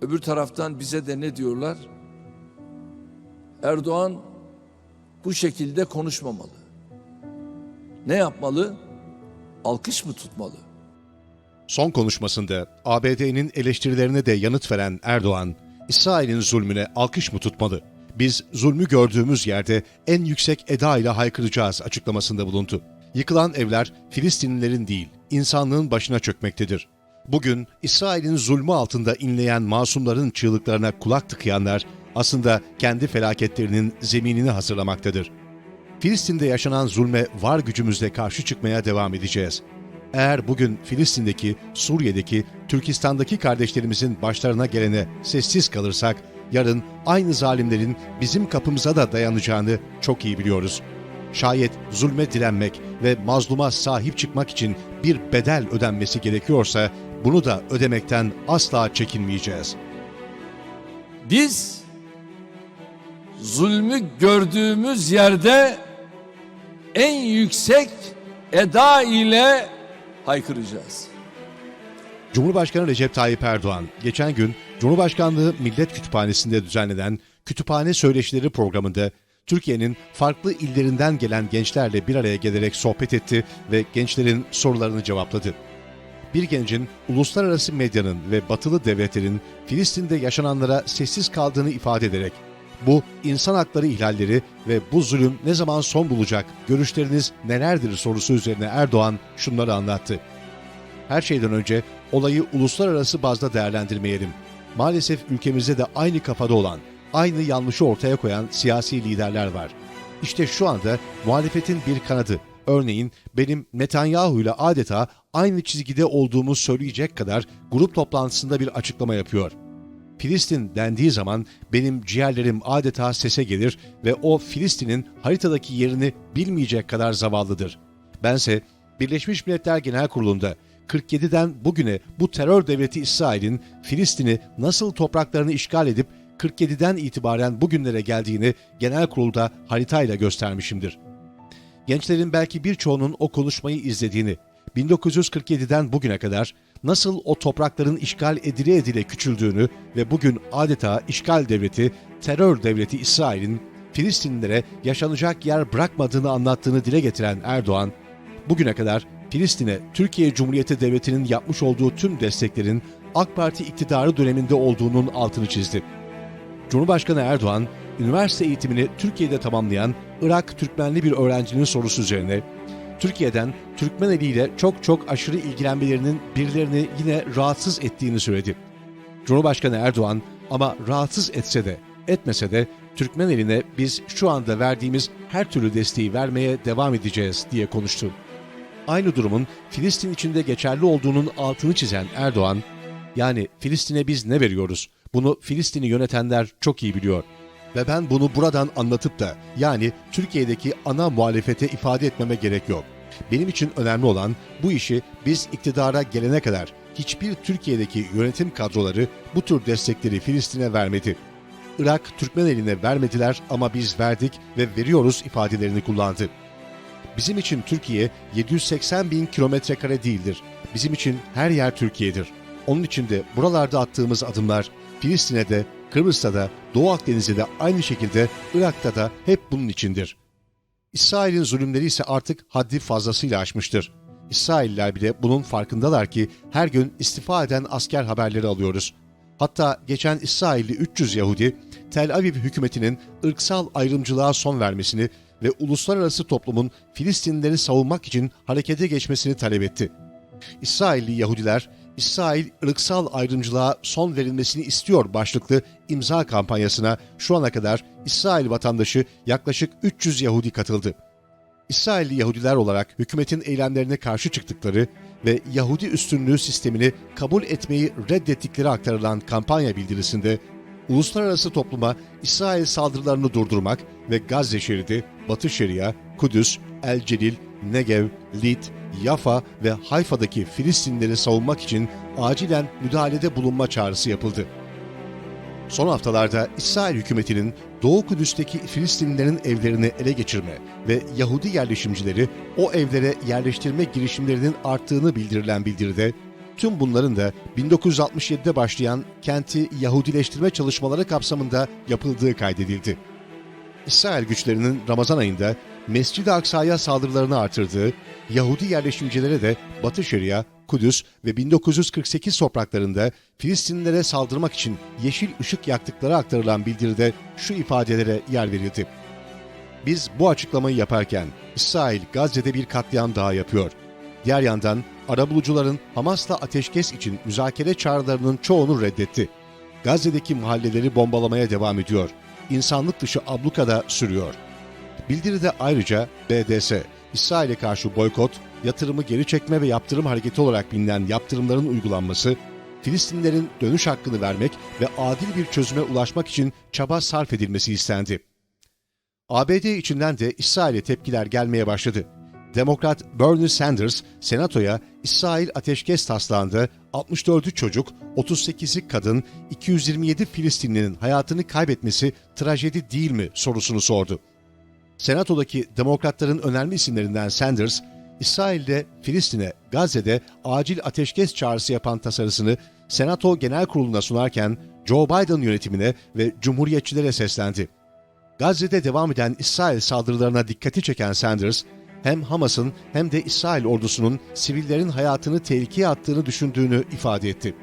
Öbür taraftan bize de ne diyorlar? Erdoğan bu şekilde konuşmamalı. Ne yapmalı? Alkış mı tutmalı? Son konuşmasında ABD'nin eleştirilerine de yanıt veren Erdoğan, İsrail'in zulmüne alkış mı tutmalı? Biz zulmü gördüğümüz yerde en yüksek eda ile haykıracağız açıklamasında bulundu. Yıkılan evler Filistinlilerin değil, insanlığın başına çökmektedir. Bugün İsrail'in zulmü altında inleyen masumların çığlıklarına kulak tıkayanlar aslında kendi felaketlerinin zeminini hazırlamaktadır. Filistin'de yaşanan zulme var gücümüzle karşı çıkmaya devam edeceğiz. Eğer bugün Filistin'deki, Suriye'deki, Türkistan'daki kardeşlerimizin başlarına gelene sessiz kalırsak, yarın aynı zalimlerin bizim kapımıza da dayanacağını çok iyi biliyoruz. Şayet zulme direnmek ve mazluma sahip çıkmak için bir bedel ödenmesi gerekiyorsa, bunu da ödemekten asla çekinmeyeceğiz. Biz zulmü gördüğümüz yerde en yüksek eda ile haykıracağız. Cumhurbaşkanı Recep Tayyip Erdoğan geçen gün Cumhurbaşkanlığı Millet Kütüphanesi'nde düzenlenen Kütüphane Söyleşileri programında Türkiye'nin farklı illerinden gelen gençlerle bir araya gelerek sohbet etti ve gençlerin sorularını cevapladı. Bir gencin uluslararası medyanın ve batılı devletlerin Filistin'de yaşananlara sessiz kaldığını ifade ederek bu insan hakları ihlalleri ve bu zulüm ne zaman son bulacak, görüşleriniz nelerdir sorusu üzerine Erdoğan şunları anlattı. Her şeyden önce olayı uluslararası bazda değerlendirmeyelim. Maalesef ülkemizde de aynı kafada olan, aynı yanlışı ortaya koyan siyasi liderler var. İşte şu anda muhalefetin bir kanadı, örneğin benim Netanyahu ile adeta aynı çizgide olduğumu söyleyecek kadar grup toplantısında bir açıklama yapıyor. Filistin dendiği zaman benim ciğerlerim adeta sese gelir ve o Filistin'in haritadaki yerini bilmeyecek kadar zavallıdır. Bense Birleşmiş Milletler Genel Kurulu'nda 47'den bugüne bu terör devleti İsrail'in Filistin'i nasıl topraklarını işgal edip 47'den itibaren bugünlere geldiğini genel kurulda haritayla göstermişimdir. Gençlerin belki birçoğunun o konuşmayı izlediğini, 1947'den bugüne kadar nasıl o toprakların işgal edile edile küçüldüğünü ve bugün adeta işgal devleti, terör devleti İsrail'in Filistinlilere yaşanacak yer bırakmadığını anlattığını dile getiren Erdoğan, bugüne kadar Filistin'e Türkiye Cumhuriyeti Devleti'nin yapmış olduğu tüm desteklerin AK Parti iktidarı döneminde olduğunun altını çizdi. Cumhurbaşkanı Erdoğan, üniversite eğitimini Türkiye'de tamamlayan Irak Türkmenli bir öğrencinin sorusu üzerine, Türkiye'den Türkmen eliyle çok çok aşırı ilgilenmelerinin birilerini yine rahatsız ettiğini söyledi. Cumhurbaşkanı Erdoğan ama rahatsız etse de etmese de Türkmen eline biz şu anda verdiğimiz her türlü desteği vermeye devam edeceğiz diye konuştu. Aynı durumun Filistin içinde geçerli olduğunun altını çizen Erdoğan, yani Filistin'e biz ne veriyoruz? Bunu Filistin'i yönetenler çok iyi biliyor. Ve ben bunu buradan anlatıp da yani Türkiye'deki ana muhalefete ifade etmeme gerek yok. Benim için önemli olan bu işi biz iktidara gelene kadar hiçbir Türkiye'deki yönetim kadroları bu tür destekleri Filistin'e vermedi. Irak Türkmen eline vermediler ama biz verdik ve veriyoruz ifadelerini kullandı. Bizim için Türkiye 780 bin kilometre kare değildir. Bizim için her yer Türkiye'dir. Onun için de buralarda attığımız adımlar Filistin'e de, Kıbrıs'ta da, Doğu Akdeniz'de de aynı şekilde Irak'ta da hep bunun içindir. İsrail'in zulümleri ise artık haddi fazlasıyla aşmıştır. İsrailler bile bunun farkındalar ki her gün istifa eden asker haberleri alıyoruz. Hatta geçen İsrailli 300 Yahudi, Tel Aviv hükümetinin ırksal ayrımcılığa son vermesini ve uluslararası toplumun Filistinlileri savunmak için harekete geçmesini talep etti. İsrailli Yahudiler, İsrail ırksal ayrımcılığa son verilmesini istiyor başlıklı imza kampanyasına şu ana kadar İsrail vatandaşı yaklaşık 300 Yahudi katıldı. İsrailli Yahudiler olarak hükümetin eylemlerine karşı çıktıkları ve Yahudi üstünlüğü sistemini kabul etmeyi reddettikleri aktarılan kampanya bildirisinde uluslararası topluma İsrail saldırılarını durdurmak ve Gazze şeridi, Batı Şeria, Kudüs, El Celil, Negev, Lid, Yafa ve Hayfa'daki Filistinleri savunmak için acilen müdahalede bulunma çağrısı yapıldı. Son haftalarda İsrail hükümetinin Doğu Kudüs'teki Filistinlilerin evlerini ele geçirme ve Yahudi yerleşimcileri o evlere yerleştirme girişimlerinin arttığını bildirilen bildiride, Tüm bunların da 1967'de başlayan kenti Yahudileştirme çalışmaları kapsamında yapıldığı kaydedildi. İsrail güçlerinin Ramazan ayında Mescid-i Aksa'ya saldırılarını artırdığı, Yahudi yerleşimcilere de Batı Şeria, Kudüs ve 1948 topraklarında Filistinlilere saldırmak için yeşil ışık yaktıkları aktarılan bildiride şu ifadelere yer verildi. Biz bu açıklamayı yaparken İsrail Gazze'de bir katliam daha yapıyor. Diğer yandan arabulucuların Hamas'la ateşkes için müzakere çağrılarının çoğunu reddetti. Gazze'deki mahalleleri bombalamaya devam ediyor. İnsanlık dışı ablukada sürüyor. Bildiride ayrıca BDS, İsrail'e karşı boykot, yatırımı geri çekme ve yaptırım hareketi olarak bilinen yaptırımların uygulanması, Filistinlerin dönüş hakkını vermek ve adil bir çözüme ulaşmak için çaba sarf edilmesi istendi. ABD içinden de İsrail'e tepkiler gelmeye başladı. Demokrat Bernie Sanders, Senato'ya İsrail ateşkes taslağında 64'ü çocuk, 38'i kadın, 227 Filistinlinin hayatını kaybetmesi trajedi değil mi sorusunu sordu. Senato'daki demokratların önemli isimlerinden Sanders, İsrail'de Filistin'e, Gazze'de acil ateşkes çağrısı yapan tasarısını Senato Genel Kurulu'na sunarken Joe Biden yönetimine ve Cumhuriyetçilere seslendi. Gazze'de devam eden İsrail saldırılarına dikkati çeken Sanders, hem Hamas'ın hem de İsrail ordusunun sivillerin hayatını tehlikeye attığını düşündüğünü ifade etti.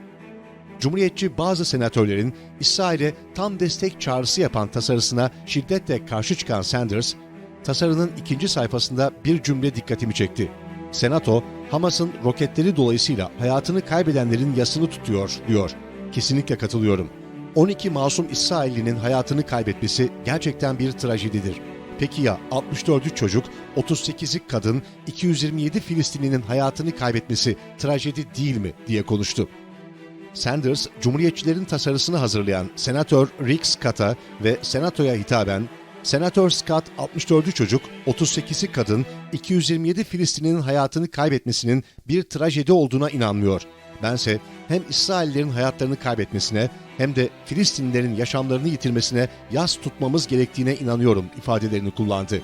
Cumhuriyetçi bazı senatörlerin İsrail'e tam destek çağrısı yapan tasarısına şiddetle karşı çıkan Sanders, tasarının ikinci sayfasında bir cümle dikkatimi çekti. Senato, Hamas'ın roketleri dolayısıyla hayatını kaybedenlerin yasını tutuyor, diyor. Kesinlikle katılıyorum. 12 masum İsraillinin hayatını kaybetmesi gerçekten bir trajedidir. Peki ya 64'ü çocuk, 38'i kadın, 227 Filistinlinin hayatını kaybetmesi trajedi değil mi diye konuştu. Sanders, Cumhuriyetçilerin tasarısını hazırlayan Senatör Rick Scott'a ve Senato'ya hitaben, Senatör Scott 64'ü çocuk, 38'i kadın, 227 Filistinlinin hayatını kaybetmesinin bir trajedi olduğuna inanmıyor. Bense hem İsraillerin hayatlarını kaybetmesine hem de Filistinlilerin yaşamlarını yitirmesine yas tutmamız gerektiğine inanıyorum ifadelerini kullandı.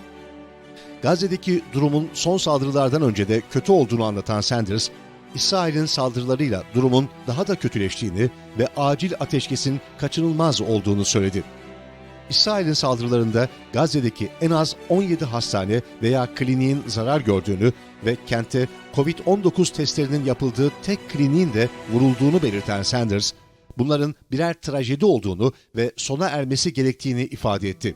Gazze'deki durumun son saldırılardan önce de kötü olduğunu anlatan Sanders, İsrail'in saldırılarıyla durumun daha da kötüleştiğini ve acil ateşkesin kaçınılmaz olduğunu söyledi. İsrail'in saldırılarında Gazze'deki en az 17 hastane veya kliniğin zarar gördüğünü ve kentte Covid-19 testlerinin yapıldığı tek kliniğin de vurulduğunu belirten Sanders, bunların birer trajedi olduğunu ve sona ermesi gerektiğini ifade etti.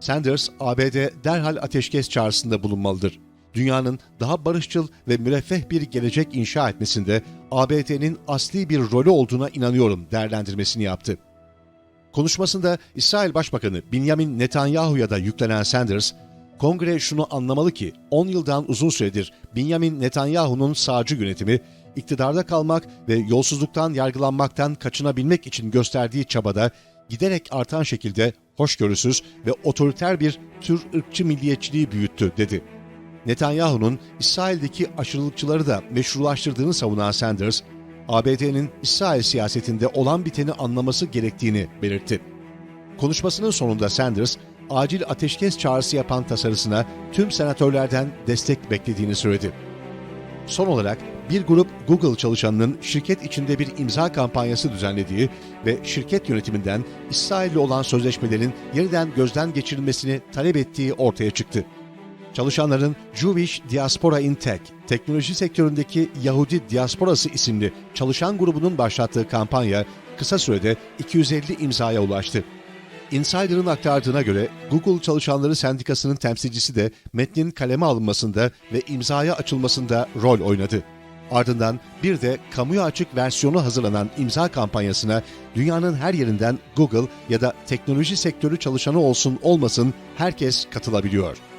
Sanders, ABD derhal ateşkes çağrısında bulunmalıdır. Dünyanın daha barışçıl ve müreffeh bir gelecek inşa etmesinde ABD'nin asli bir rolü olduğuna inanıyorum değerlendirmesini yaptı. Konuşmasında İsrail Başbakanı Benjamin Netanyahu'ya da yüklenen Sanders, Kongre şunu anlamalı ki 10 yıldan uzun süredir Benjamin Netanyahu'nun sağcı yönetimi iktidarda kalmak ve yolsuzluktan yargılanmaktan kaçınabilmek için gösterdiği çabada giderek artan şekilde hoşgörüsüz ve otoriter bir tür ırkçı milliyetçiliği büyüttü dedi. Netanyahu'nun İsrail'deki aşırılıkçıları da meşrulaştırdığını savunan Sanders, ABD'nin İsrail siyasetinde olan biteni anlaması gerektiğini belirtti. Konuşmasının sonunda Sanders, acil ateşkes çağrısı yapan tasarısına tüm senatörlerden destek beklediğini söyledi. Son olarak bir grup Google çalışanının şirket içinde bir imza kampanyası düzenlediği ve şirket yönetiminden İsrail'le olan sözleşmelerin yeniden gözden geçirilmesini talep ettiği ortaya çıktı. Çalışanların Jewish Diaspora in Tech, teknoloji sektöründeki Yahudi Diasporası isimli çalışan grubunun başlattığı kampanya kısa sürede 250 imzaya ulaştı. Insider'ın aktardığına göre Google Çalışanları Sendikası'nın temsilcisi de metnin kaleme alınmasında ve imzaya açılmasında rol oynadı. Ardından bir de kamuya açık versiyonu hazırlanan imza kampanyasına dünyanın her yerinden Google ya da teknoloji sektörü çalışanı olsun olmasın herkes katılabiliyor.